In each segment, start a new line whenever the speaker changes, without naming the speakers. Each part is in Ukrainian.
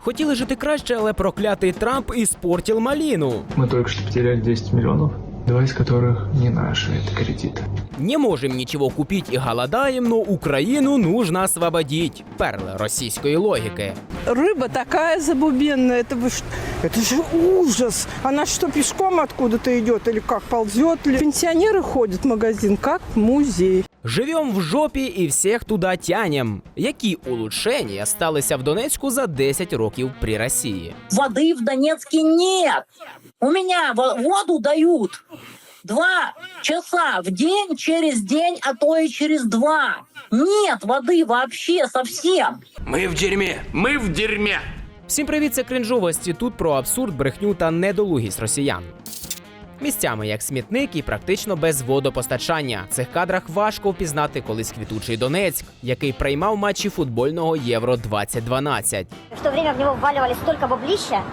Хотіли жити краще, але проклятий Трамп іспортив маліну.
Мы только что потеряли 10 миллионов, два из которых не наши, это кредиты.
Не можем нічого купить і голодаем, но Україну нужно освободить. Перли російської логіки.
Рыба такая забубенная, это вы ш- Это же ужас! Она что, пешком откуда-то идет или как, ползет ли? Пенсионеры ходят в магазин, как в музей.
Живем в жопі і всіх туди тянем. Які улучшення сталися в Донецьку за 10 років при Росії?
Воды в Донецке нет. У меня во- воду дают два часа в день, через день, а то и через два. Нет воды вообще совсем.
Мы в дерьме! Мы в дерьме!
Всім привіт, це кринжовості. Тут про абсурд, брехню та недолугість росіян. Місцями як смітник і практично без водопостачання. В цих кадрах важко впізнати колись квітучий Донецьк, який приймав матчі футбольного Євро 2012.
В то время в нього ввалювали столько баблища,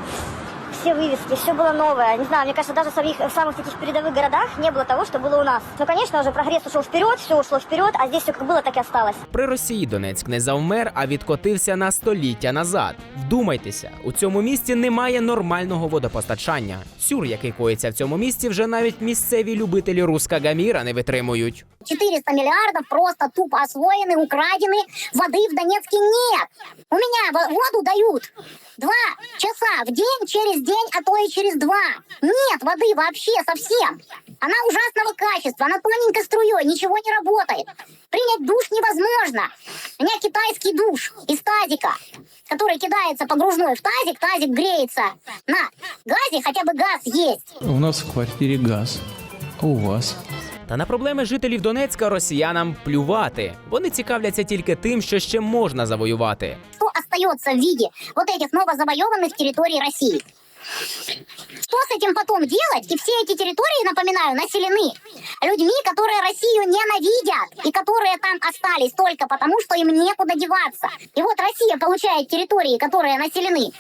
все вывески, все было новое. Не знаю, мне кажется, даже в самих, в самых таких передовых городах не было того, что было у нас. Ну, конечно, уже прогресс ушел вперед, все ушло вперед, а здесь все как было, так и осталось.
При Росії Донецьк не завмер, а відкотився на століття назад. Вдумайтеся, у цьому місті немає нормального водопостачання. Сюр, який коїться в цьому місті, вже навіть місцеві любителі руска гаміра не витримують.
400 миллиардов просто тупо освоены, украдены. Воды в Донецке нет. У меня во- воду дают два часа в день, через день, а то и через два. Нет воды вообще совсем. Она ужасного качества, она тоненькой струей, ничего не работает. Принять душ невозможно. У меня китайский душ из тазика, который кидается погружной в тазик, тазик греется на газе, хотя бы газ есть.
У нас в квартире газ. А у вас?
Та на проблеми жителів Донецька росіянам плювати. Вони цікавляться тільки тим, що ще можна завоювати.
что остается в виде вот этих новозавоеванных территорий России. Что с этим потом делать? И все эти территории, напоминаю, населены людьми, которые Россию ненавидят и которые там остались только потому, что им некуда деваться. И вот Россия получает территории, которые населены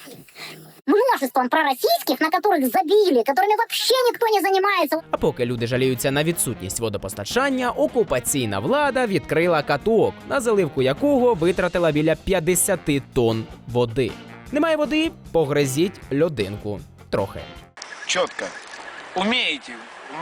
множеством пророссийских, на которых забили, которыми вообще никто не занимается.
А поки люди жаліються на відсутність водопостачання, окупаційна влада відкрила каток, на заливку якого витратила біля 50 тонн води. Немає води, погризіть льодинку. Трохи.
Четко. Умеете,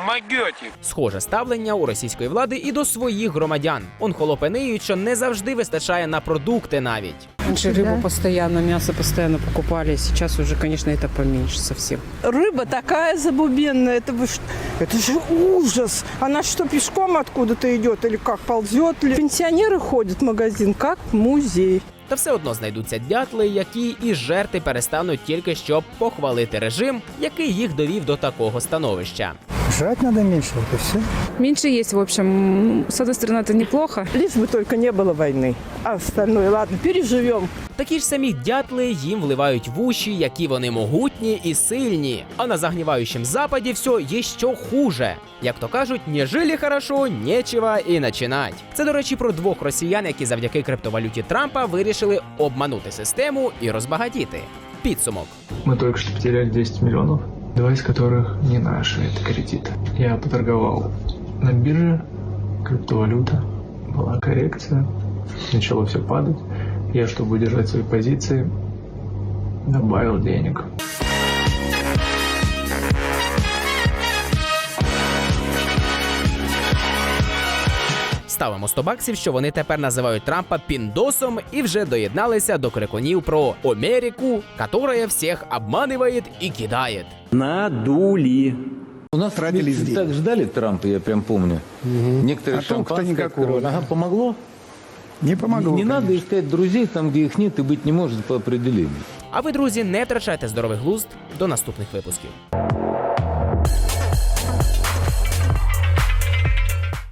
могете.
Схоже ставлення у російської влади і до своїх громадян. Он холопениють, що не завжди вистачає на продукти навіть.
Раньше рыбу постоянно, мясо постоянно покупали, сейчас уже, конечно, это поменьше совсем.
Рыба такая забубенная, это вы ш- Это же ужас! Она что, пешком откуда-то идет или как, ползет ли? Пенсионеры ходят в магазин, как в музей.
Та все одно знайдуться дятли, які і жерти перестануть тільки щоб похвалити режим, який їх довів до такого становища.
Жрать надо меньше, вот и все.
Меньше есть, в общем. С одной стороны, это неплохо.
Лишь бы только не было войны. А остальное, ладно, переживем.
Такі ж самі дятли їм вливають в уші, які вони могутні і сильні. А на загніваючому западі все є що хуже. Як то кажуть, не жили хорошо, нечего і начинать. Це, до речі, про двох росіян, які завдяки криптовалюті Трампа вирішили обманути систему і розбагатіти. Підсумок.
Мы только что потеряли 10 миллионов, Два из которых не наши, это кредиты. Я поторговал на бирже, криптовалюта, была коррекция, начало все падать. Я, чтобы удержать свои позиции, добавил денег.
Ставимо 100 баксів, що вони тепер називають Трампа піндосом і вже доєдналися до крикунів про Америку, которая всіх обманывает і кидає.
Надули.
У нас родились
Мы так ждали Трампа, я прям помню. Некоторые
А толку-то
шампанское
никакого,
открывали.
да.
Ага, помогло?
Не помогло.
не надо
конечно.
искать друзей там, где их нет и быть не может по определению.
А ви, друзі, не втрачайте здоровий глузд до наступних випусків.